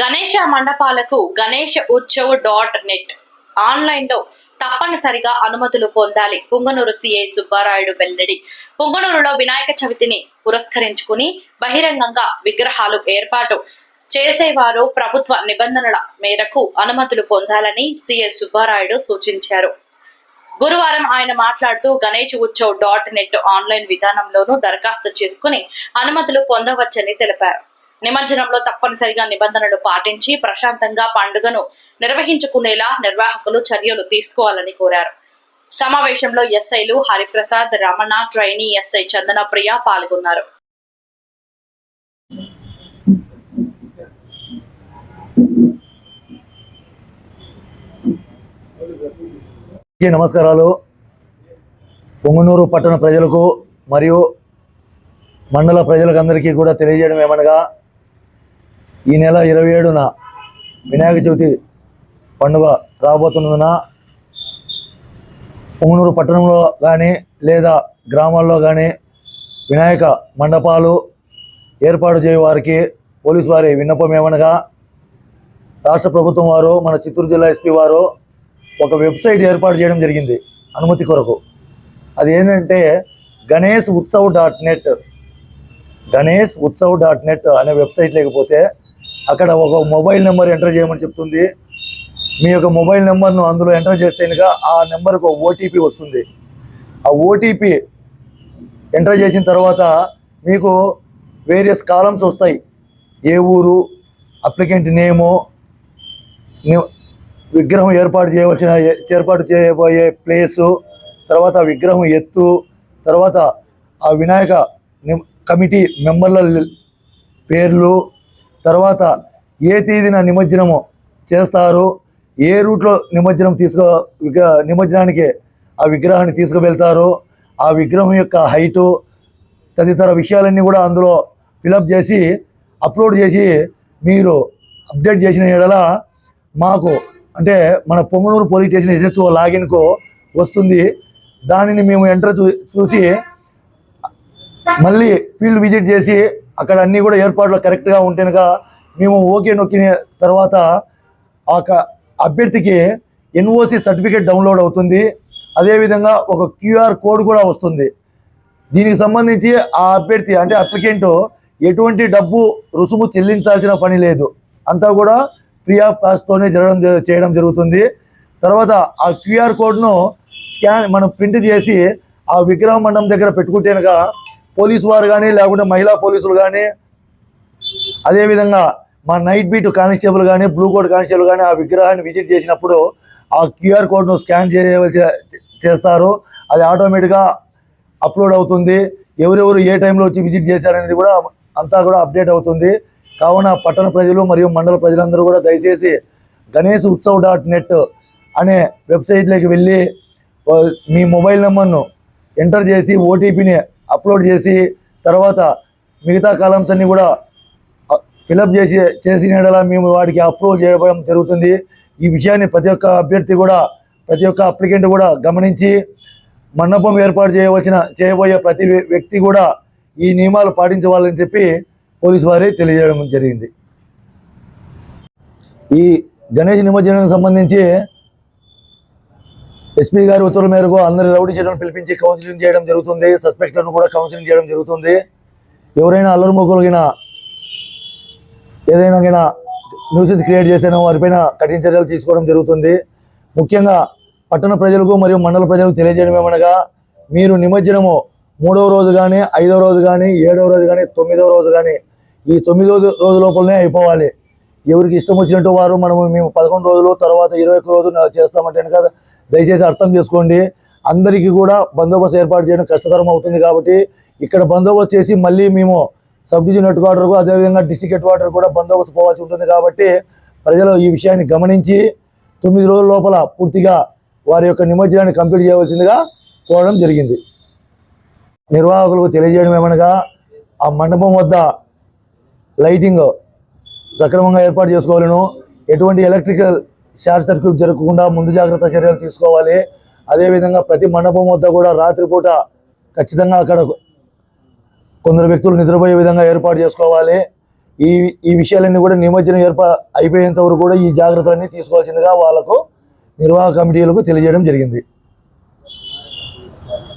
గణేష మండపాలకు Ganesh Utsav dot net. ఆన్లైన్లో తప్పనిసరిగా అనుమతులు పొందాలి. పుంగనూరు సిఐ సుబ్బారాయుడు వెల్లడి. పుంగనూరులో వినాయక చవితిని పురస్కరించుకుని బహిరంగంగా విగ్రహాలు ఏర్పాటు చేసేవారు ప్రభుత్వ నిబంధనల మేరకు అనుమతులు పొందాలని సిఐ సుబ్బారాయుడు సూచించారు. గురువారం ఆయన మాట్లాడుతూ Ganesh Utsav dot net online విధానంలోనూ దరఖాస్తు చేసుకుని అనుమతులు పొందవచ్చని తెలిపారు. నిమజ్జనంలో తప్పనిసరిగా నిబంధనలు పాటించి ప్రశాంతంగా పండుగను నిర్వహించుకునేలా నిర్వాహకులు చర్యలు తీసుకోవాలని కోరారు. సమావేశంలో ఎస్ఐలు హరిప్రసాద్ రమణ ట్రైనీ ఎస్ఐ చందన ప్రియ పాల్గొన్నారు నమస్కారాలు. పొంగునూరు పట్టణ ప్రజలకు మరియు మండల ప్రజలకు అందరికీ కూడా తెలియజేయడం ఏమనగా ఈ నెల ఇరవై ఏడున వినాయక చవితి పండుగ రాబోతున్నందున పొంగునూరు పట్టణంలో కానీ లేదా గ్రామాల్లో కానీ వినాయక మండపాలు ఏర్పాటు చేయు వారికి పోలీసు వారి విన్నపం ఏమనగా రాష్ట్ర ప్రభుత్వం వారు మన చిత్తూరు జిల్లా ఎస్పీ వారు ఒక వెబ్సైట్ ఏర్పాటు చేయడం జరిగింది అనుమతి కొరకు. అది ఏంటంటే Ganesh Utsav dot net Ganesh Utsav dot net అనే వెబ్సైట్ లేకపోతే అక్కడ ఒక మొబైల్ నెంబర్ ఎంటర్ చేయమని చెప్తుంది. మీ యొక్క మొబైల్ నెంబర్ను అందులో ఎంటర్ చేస్తే కనుక ఆ నెంబర్కు ఓటీపీ వస్తుంది. ఆ ఓటీపీ ఎంటర్ చేసిన తర్వాత మీకు వేరియస్ కాలమ్స్ వస్తాయి. ఏ ఊరు అప్లికెంట్ నేము విగ్రహం ఏర్పాటు చేయవలసిన ఏర్పాటు చేయబోయే ప్లేసు తర్వాత విగ్రహం ఎత్తు తర్వాత ఆ వినాయక ని- కమిటీ మెంబర్ల పేర్లు తర్వాత ఏ తేదీన నిమజ్జనము చేస్తారు? ఏ రూట్లో నిమజ్జనం తీసుకో నిమజ్జనానికి ఆ విగ్రహాన్ని తీసుకువెళ్తారు? ఆ విగ్రహం యొక్క హైటు తదితర విషయాలన్నీ కూడా అందులో ఫిలప్ చేసి అప్లోడ్ చేసి మీరు అప్డేట్ చేసిన ఎడల మాకు అంటే మన పొంగనూరు పోలీస్ స్టేషన్ ఎస్ఎస్ఓ లాగిన్కు వస్తుంది. దానిని మేము ఎంటర్ చూ చూసి మళ్ళీ ఫీల్డ్ విజిట్ చేసి అక్కడ అన్నీ కూడా ఏర్పాట్లు కరెక్ట్గా ఉంటేనక మేము ఓకే నొక్కిన తర్వాత ఆ అభ్యర్థికి ఎన్ఓసి సర్టిఫికేట్ డౌన్లోడ్ అవుతుంది. అదేవిధంగా ఒక క్యూఆర్ కోడ్ కూడా వస్తుంది. దీనికి సంబంధించి ఆ అభ్యర్థి అంటే అప్లికెంట్ ఎటువంటి డబ్బు రుసుము చెల్లించాల్సిన పని లేదు. అంతా కూడా ఫ్రీ ఆఫ్ కాస్ట్తోనే జరగడం జ- చేయడం జరుగుతుంది. తర్వాత ఆ క్యూఆర్ కోడ్ను స్కాన్ మనం ప్రింట్ చేసి ఆ విగ్రహ మండపం దగ్గర పెట్టుకుంటేనక పోలీసు వారు కానీ లేకుంటే మహిళా పోలీసులు కానీ అదేవిధంగా మా నైట్ బీట్ కానిస్టేబుల్ కానీ బ్లూ కోడ్ కానిస్టేబుల్ కానీ ఆ విగ్రహాన్ని విజిట్ చేసినప్పుడు ఆ క్యూఆర్ కోడ్ను స్కాన్ చేయవలసి చేస్తారు. అది ఆటోమేటిక్గా అప్లోడ్ అవుతుంది. ఎవరెవరు ఏ టైంలో వచ్చి విజిట్ చేశారనేది కూడా అంతా కూడా అప్డేట్ అవుతుంది. కావున పట్టణ ప్రజలు మరియు మండల ప్రజలందరూ కూడా దయచేసి గణేష్ ఉత్సవ్ డాట్ నెట్ అనే వెబ్సైట్లోకి వెళ్ళి మీ మొబైల్ నెంబర్ను ఎంటర్ చేసి ఓటీపీని అప్లోడ్ చేసి తర్వాత మిగతా కాలమ్స్ అన్ని కూడా ఫిలప్ చేసి చేసిన మేము వాటికి అప్రూవ్ చేయడం జరుగుతుంది. ఈ విషయాన్ని ప్రతి ఒక్క అభ్యర్థి కూడా ప్రతి ఒక్క అప్లికెంట్ కూడా గమనించి మండపం ఏర్పాటు చేయవలసిన చేయబోయే ప్రతి వ్యక్తి కూడా ఈ నియమాలు పాటించవాలని చెప్పి పోలీసు వారి తెలియజేయడం జరిగింది. ఈ గణేష్ నిమజ్జనానికి సంబంధించి ఎస్పీ గారి ఉత్తర్వుల మేరకు అందరి రౌడీ చేయడం పిలిపించి కౌన్సిలింగ్ చేయడం జరుగుతుంది. సస్పెక్ట్లను కూడా కౌన్సిలింగ్ చేయడం జరుగుతుంది. ఎవరైనా అల్లరి ఏదైనా న్యూసెన్స్ క్రియేట్ చేసినా వారిపైన కఠిన చర్యలు తీసుకోవడం జరుగుతుంది. ముఖ్యంగా పట్టణ ప్రజలకు మరియు మండల ప్రజలకు తెలియజేయడం ఏమనగా మీరు నిమజ్జనము మూడవ రోజు కానీ ఐదవ రోజు కానీ ఏడవ రోజు కానీ తొమ్మిదవ రోజు కానీ ఈ తొమ్మిదవ రోజు లోపలనే అయిపోవాలి. ఎవరికి ఇష్టం వచ్చినట్టు వారు మనము మేము పదకొండు రోజులు తర్వాత ఇరవై ఒక్క రోజులు చేస్తామంటే కనుక దయచేసి అర్థం చేసుకోండి. అందరికీ కూడా బందోబస్తు ఏర్పాటు చేయడం కష్టతరం అవుతుంది కాబట్టి ఇక్కడ బందోబస్తు చేసి మళ్ళీ మేము సబ్ డివిజన్ హెడ్ క్వార్టర్కు అదేవిధంగా డిస్టిక్ హెడ్ క్వార్టర్ కూడా బందోబస్తు పోవాల్సి ఉంటుంది కాబట్టి ప్రజలు ఈ విషయాన్ని గమనించి తొమ్మిది రోజుల లోపల పూర్తిగా వారి యొక్క నిమజ్జనాన్ని కంప్లీట్ చేయవలసిందిగా కోరడం జరిగింది. నిర్వాహకులకు తెలియజేయడం ఏమనగా ఆ మండపం వద్ద లైటింగ్ సక్రమంగా ఏర్పాటు చేసుకోవాలను. ఎటువంటి ఎలక్ట్రికల్ షార్ట్ సర్క్యూట్ జరగకుండా ముందు జాగ్రత్త చర్యలు తీసుకోవాలి. అదేవిధంగా ప్రతి మండపం వద్ద కూడా రాత్రిపూట ఖచ్చితంగా అక్కడ కొందరు వ్యక్తులు నిద్రపోయే విధంగా ఏర్పాటు చేసుకోవాలి. ఈ ఈ విషయాలన్నీ కూడా నిమజ్జనం ఏర్పా అయిపోయేంత వరకు కూడా ఈ జాగ్రత్తలన్నీ తీసుకోవాల్సిందిగా వాళ్ళకు నిర్వాహక కమిటీలకు తెలియజేయడం జరిగింది.